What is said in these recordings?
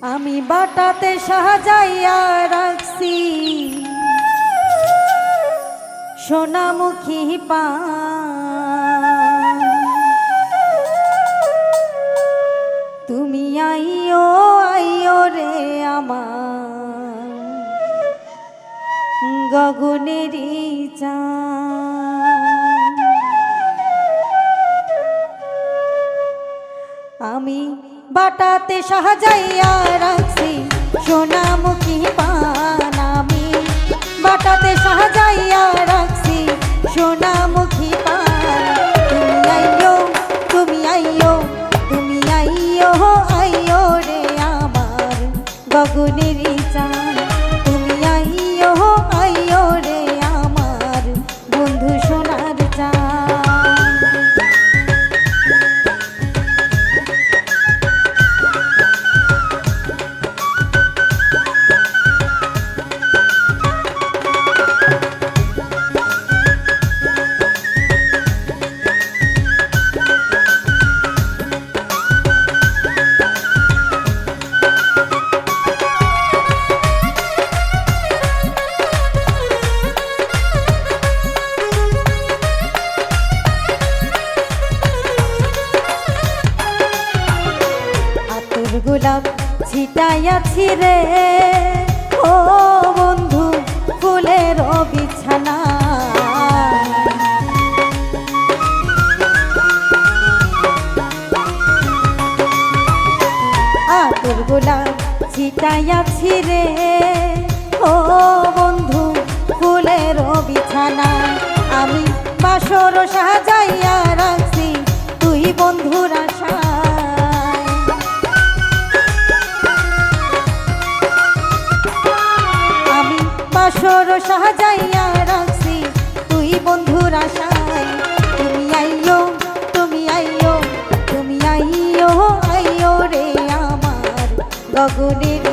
আমি বাটাতে সাজাইয়া রাখছি। সোনামুখী পা। তুমি আইও আইও রে আমার গগনেরই চাঁদ। বাটাতে সাহায্য রাখছি। ছিটাইয়াছি রে। ও বন্ধু, ফুলের বিছানা। আতর গোলাপ ছিটাইয়াছি রে। ও বন্ধু, ফুলের বিছানা। আমি বাসর সাজাইয়া রাখছি, তুই বন্ধুর গগনের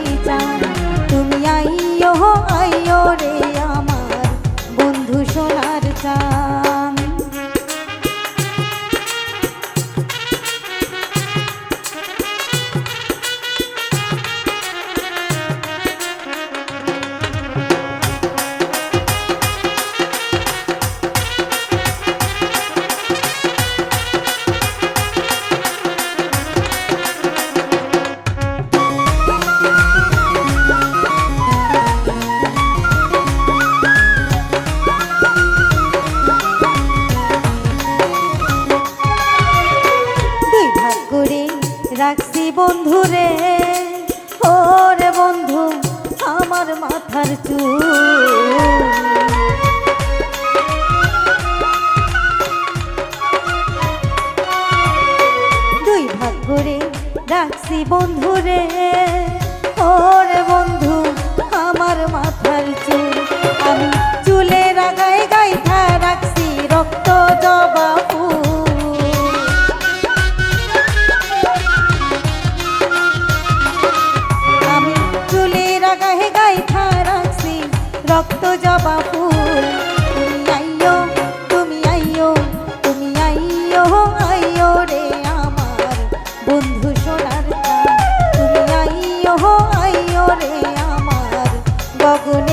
রাখছি বন্ধু রে ওরে বন্ধু, আমার মাথার চুল। দুই ভাগ করে রাখছি বন্ধু রে ওরে বন্ধু গগনে